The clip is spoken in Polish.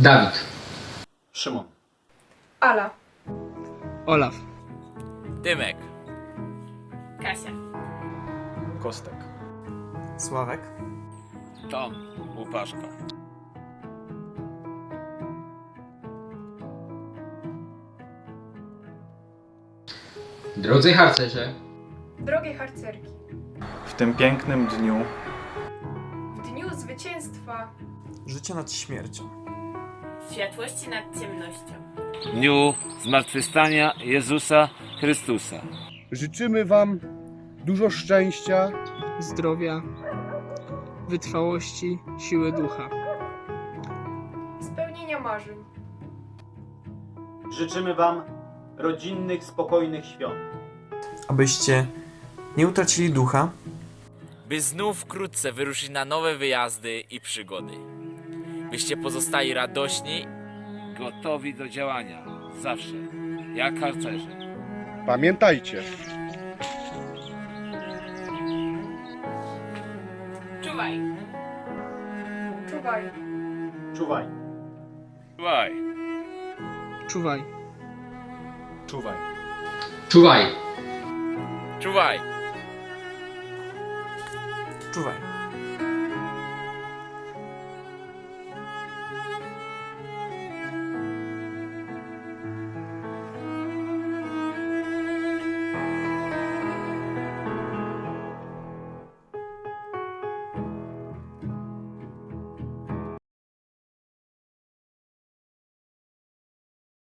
Dawid. Szymon. Ala. Olaf. Dymek. Kasia. Kostek. Sławek. Tom. Łupaszka. Drodzy harcerze, Drogie harcerki. W tym pięknym dniu W dniu zwycięstwa Życie nad śmiercią. Światłości nad ciemnością. Dniu Zmartwychwstania Jezusa Chrystusa. Życzymy Wam dużo szczęścia, Zdrowia. Wytrwałości. Siły ducha. Spełnienia marzeń. Życzymy Wam rodzinnych, spokojnych świąt. Abyście nie utracili ducha, By znów wkrótce wyruszyć na nowe wyjazdy i przygody. Byście pozostali radośni, gotowi do działania. Zawsze. Jak harcerze. pamiętajcie, Czuwaj. Czuwaj. Czuwaj. Czuwaj. Czuwaj. czuwaj. czuwaj. Czuwaj. czuwaj.